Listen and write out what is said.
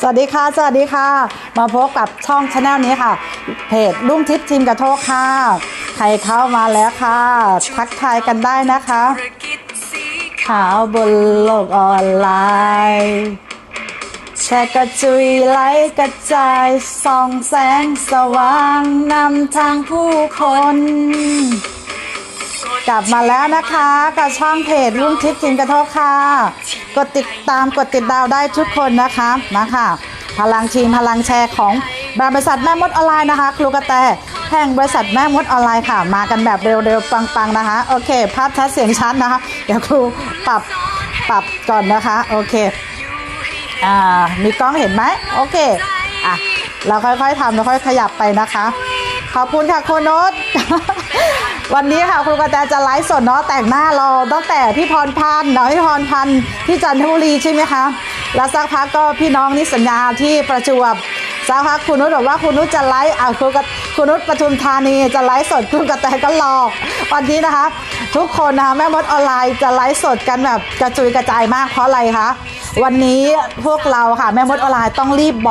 สวัสดีค่ะ สวัสดีค่ะ มาพบกับช่องชาแนลนี้ค่ะ เพจรุ่งทิพย์ทีมกระโทกค่ะ ใครเข้ามาแล้วค่ะ ทักทายกันได้นะคะข่าวบนโลกออนไลน์ แชร์กระจุยไลค์กระจายส่องแสงสว่างนำทางผู้คน กลับมาแล้วนะคะกับช่องเพจรุ่งทิพย์จินกระทกค่ะ กดติดตามกดติดดาวได้ทุกคนนะคะมาค่ะ พลังทีมพลังแชร์ของบริษัทแม่มดออนไลน์นะคะ ครูกระแตแห่งบริษัทแม่มดออนไลน์ค่ะ มากันแบบเร็วๆ ปังๆนะคะ โอเค ภาพชัดเสียงชัดนะคะ เดี๋ยวครูปรับปรับก่อนนะคะ โอเค อ่า มีกล้องเห็นไหมโอเค อะ เราค่อยๆทำเราค่อยขยับไปนะคะ ขอบคุณค่ะโคโนตวันนี้ค่ะครูกระแตจะไลฟ์สดเนาะแต่งหน้ารอตั้งแต่พี่พรพันธ์เนาะพี่พรพันธ์ที่จันทบุรีใช่ไหมคะแล้วสักพักก็พี่น้องนิสัญญาที่ประจวบสักพักคุณนุชบอกว่าคุณนุชจะไลฟ์อะครูกระคุณนุชปทุมธานีจะไลฟ์สดครูกระแตก็รอวันนี้นะคะ ทุกคนนะคะแม่มดออนไลน์จะไลฟ์สดกันแบบกระจุยกระจายมากเพราะอะไรคะวันนี้พวกเราค่ะแม่มดออนไลน์ต้องรีบบอก